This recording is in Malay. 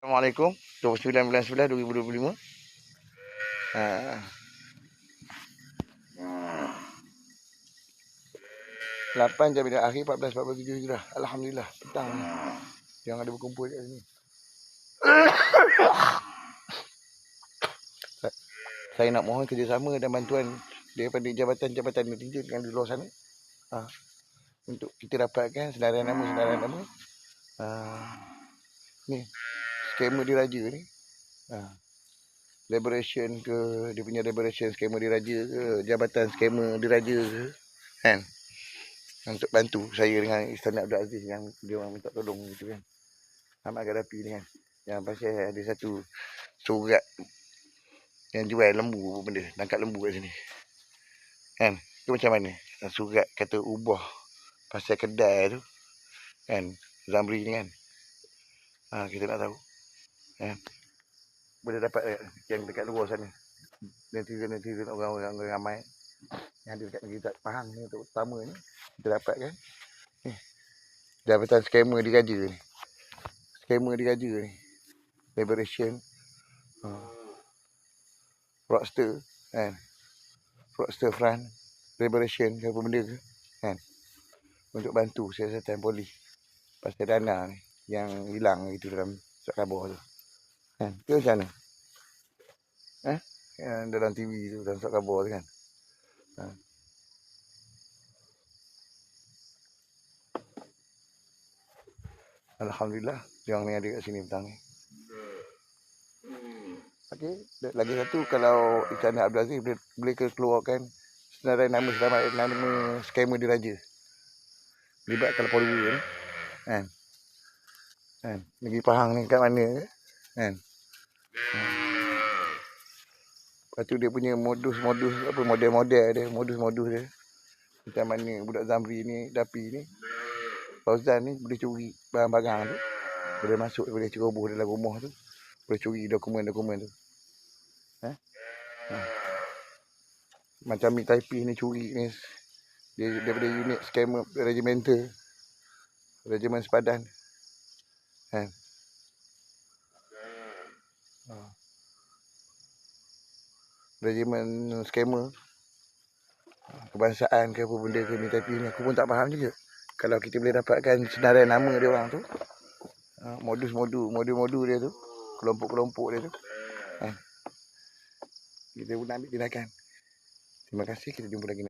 Assalamualaikum. 29 bulan 9 2025 ha. 8 jam bila akhir 14 47 hijrah. Alhamdulillah petang ni. Yang ada berkumpul kat sini. Saya nak mohon kerjasama dan bantuan Daripada jabatan-jabatan netizen yang di luar sana. Ha. Untuk kita dapatkan senarai nama-senarai nama. Ha. Ni Skamer diraja ni ha. Liberation ke Dia punya liberation skamer diraja ke Jabatan skamer diraja ke Kan untuk bantu saya dengan Istana Abdul Aziz yang dia orang minta tolong gitu kan. Ahmad Gaddafi ni kan. Yang pasal ada satu surat yang jual lembu benda, tangkap lembu kat sini. Kan? Tu macam mana? Surat kata ubah pasal kedai tu. Kan? Zamri ni kan. Ha, kita nak tahu. Kan? Boleh dapat yang dekat luar sana. Netizen-netizen orang-orang ramai. Yang ada dekat negeri tak faham ni untuk utama ni. Kita dapat kan? Ni jabatan skamer diraja ni. Skamer diraja ni. Liberation. Uh, rockster kan? Rockster front. Liberation ke apa benda ke? Kan? Untuk bantu siasatan poli pasal dana ni yang hilang itu dalam surat khabar tu kan tu macam mana eh yang dalam TV tu dalam surat khabar tu kan Ha. Alhamdulillah yang ni ada kat sini petang ni. Okey, lagi satu kalau Ikan Abdul Aziz boleh, boleh keluarkan senarai nama selamat nama skamer diraja. Libat kalau polu ni. Kan? Kan? Negeri Pahang ni kat mana? Kan? Lepas tu dia punya modus-modus apa model-model dia, modus-modus dia. Macam mana budak Zamri ni, Dapi ni. Fauzan ni boleh curi barang-barang tu. Boleh masuk, boleh ceroboh dalam rumah tu. Boleh curi dokumen-dokumen tu. Eh? Ha? Macam Mi Taipei ni curi ni. Dia daripada unit scammer regimental. Regimen sepadan. Ha regimen skamer kebangsaan ke apa benda ke ni tapi ni aku pun tak faham juga. Kalau kita boleh dapatkan senarai nama dia orang tu ha, modus-modus modul-modul dia tu kelompok-kelompok dia tu ha. kita pun nak ambil tindakan. Terima kasih kita jumpa lagi